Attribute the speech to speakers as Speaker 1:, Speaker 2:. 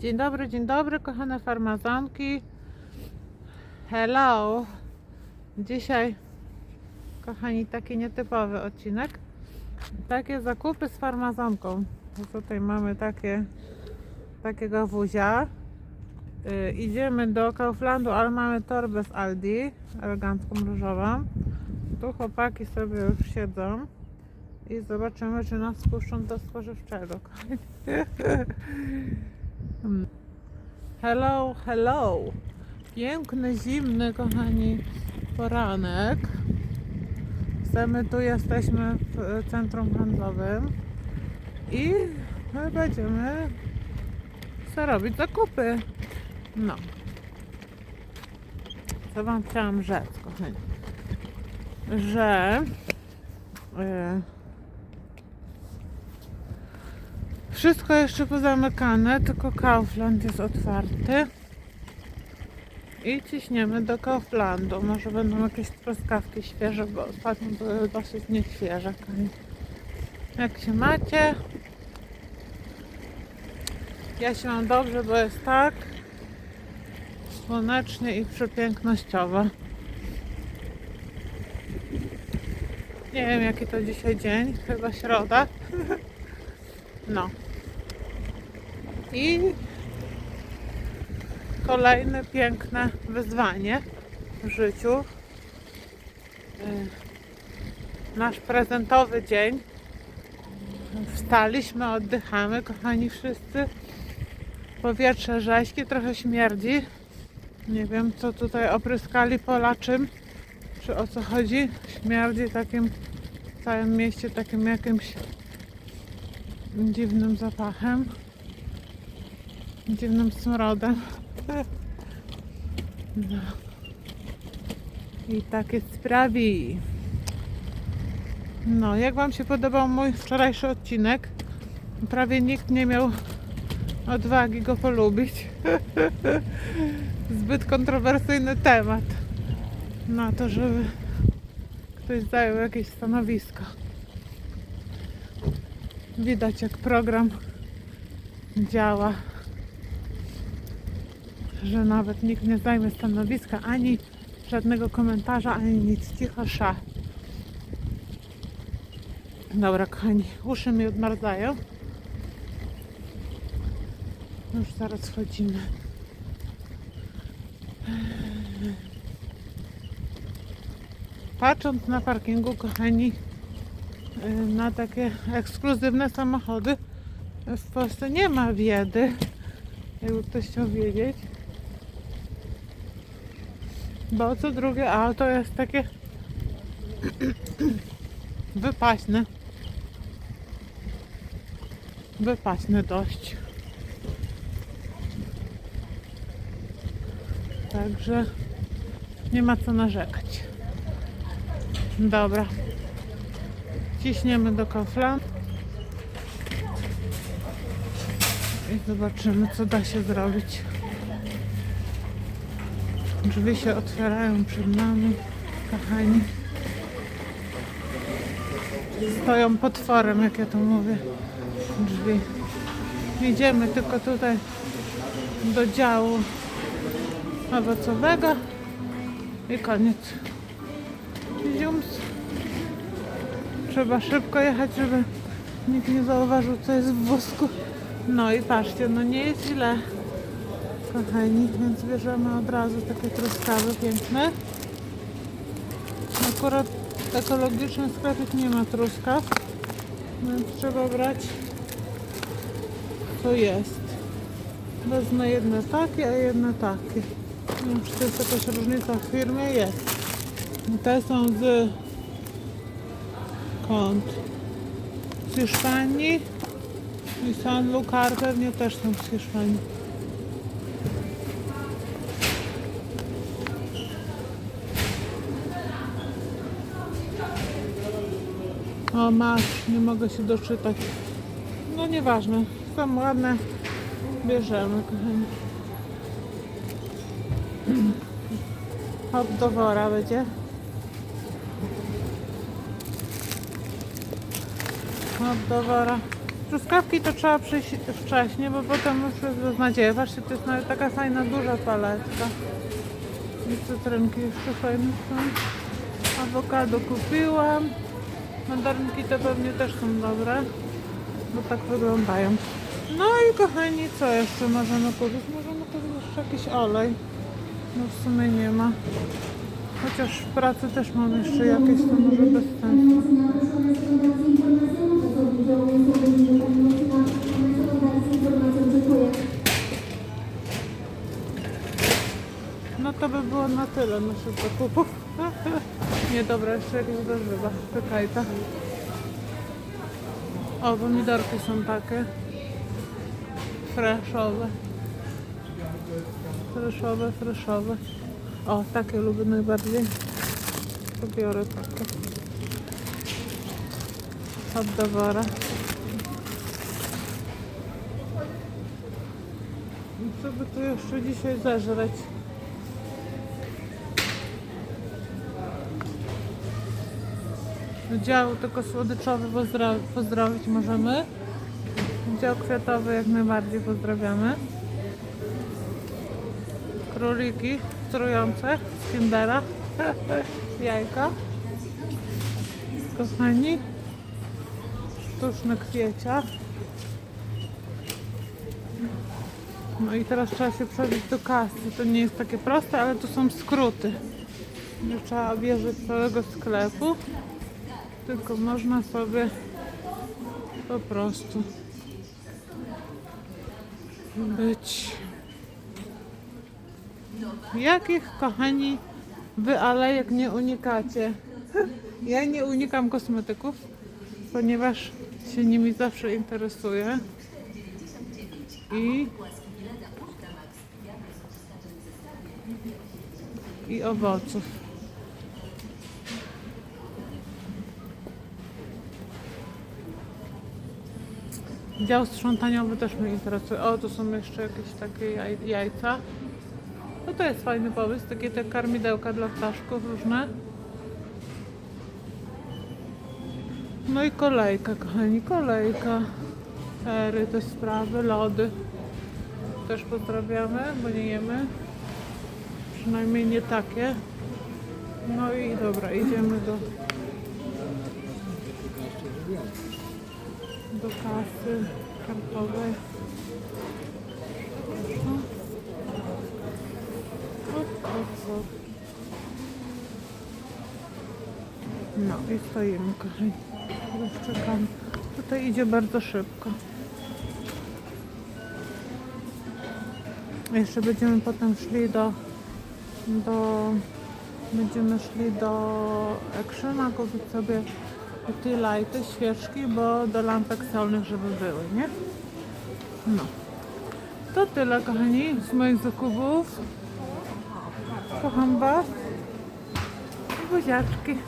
Speaker 1: Dzień dobry, dzień dobry, kochane farmazonki. Hello. Dzisiaj, kochani, taki nietypowy odcinek. Takie zakupy z farmazonką. Tutaj mamy takie, takiego wuzia. Y, idziemy do Kauflandu, ale mamy torbę z Aldi, elegancką różową. Tu chłopaki sobie już siedzą i zobaczymy, czy nas spuszczą do spożywczego. Hello, hello. Piękny, zimny, kochani, poranek. My tu jesteśmy w centrum handlowym i my będziemy zarobić zakupy. No. Co Wam chciałam rzec, kochani? Że e, wszystko jeszcze pozamykane, tylko Kaufland jest otwarty. I ciśniemy do Kauflandu. Może będą jakieś truskawki świeże, bo ostatnio były dosyć nieświeże. Jak się macie? Ja się mam dobrze, bo jest tak słonecznie i przepięknościowo. Nie wiem jaki to dzisiaj dzień, chyba środa. No. I kolejne piękne wyzwanie w życiu. Y, Nasz prezentowy dzień. Wstaliśmy, oddychamy, kochani wszyscy. Powietrze rześkie, trochę śmierdzi. Nie wiem, co tutaj opryskali pola czym, czy o co chodzi. Śmierdzi takim w całym mieście, takim jakimś dziwnym zapachem, dziwnym smrodem. No. I takie sprawi. No, jak Wam się podobał mój wczorajszy odcinek? Prawie nikt nie miał odwagi go polubić. Zbyt kontrowersyjny temat na to, żeby ktoś zajął jakieś stanowisko. Widać jak program działa, że nawet nikt nie zajmie stanowiska, ani żadnego komentarza, ani nic. Cicho sza. Dobra, kochani, uszy mi odmarzają. Już zaraz wchodzimy. Patrząc na parkingu, kochani, y, na takie ekskluzywne samochody w Polsce nie ma biedy, jakby ktoś chciał wiedzieć. Bo co drugie auto jest takie wypaśne. Wypaśne dość. Także nie ma co narzekać. Dobra. Ciśniemy do Kaufland. I zobaczymy, co da się zrobić. Drzwi się otwierają przed nami, kochani. Stoją potworem, jak ja to mówię. Drzwi. Idziemy tylko tutaj do działu owocowego i koniec. Ziums. Trzeba szybko jechać, żeby nikt nie zauważył, co jest w wózku. No i patrzcie, no nie jest źle, kochani, więc bierzemy od razu takie truskawy piękne. Akurat ekologiczny sklepik nie ma truskaw, więc trzeba brać co jest. Wezmę jedne takie, a jedne takie. Nie wiem, czy to jest jakaś różnica w firmie? Jest. Te są z kąt z Hiszpanii i San Lucar pewnie też są z Hiszpanii. O masz, nie mogę się doczytać. No nieważne, są ładne, bierzemy kochani. Hop do wora będzie. Hop do wora. Truskawki to trzeba przyjść wcześniej, bo potem już jest beznadzieja. Patrzcie, to jest nawet taka fajna, duża paletka. I cytrynki jeszcze fajne są. Awokado kupiłam. Mandarynki to pewnie też są dobre, bo tak wyglądają. No i kochani, co jeszcze możemy kupić? Możemy kupić jeszcze jakiś olej. No w sumie nie ma. Chociaż w pracy też mam jeszcze jakieś, to może bez sensu. No to by było na tyle naszych zakupów. Nie, dobra, jeszcze jakieś warzywa. Czekajta. O, pomidorki są takie. Freszowe. Freszowe, freszowe. O, takie lubię najbardziej. To biorę takie. Od dowora. I Co by tu jeszcze dzisiaj zażreć? Dział tylko słodyczowy pozdrowić możemy. Dział kwiatowy jak najbardziej pozdrawiamy. Króliki trujące z Kindera. Jajka. Kochani. Sztuczne kwiecia. No i teraz trzeba się przebić do kasy. To nie jest takie proste, ale tu są skróty. Nie trzeba objeżdżać całego sklepu tylko można sobie po prostu być. Jakich kochani wy alejek nie unikacie? Ja nie unikam kosmetyków, ponieważ się nimi zawsze interesuję. I i owoców. Dział sprzątaniowy też mnie interesuje. O, tu są jeszcze jakieś takie jaj, jajca. No to jest fajny pomysł, takie te karmidełka dla ptaszków różne. No i kolejka, kochani, kolejka. Ery, te sprawy, lody. Też pozdrawiamy, bo nie jemy. Przynajmniej nie takie. No i dobra, idziemy do do kasy kartowej. No i stoimy, kochani. Już czekamy. Tutaj idzie bardzo szybko. Jeszcze będziemy potem szli do do będziemy szli do Actiona kupić sobie te lighty, świeczki, bo do lampek solnych, żeby były, nie? No. To tyle, kochani, z moich zakupów. Kocham Was. I buziaczki.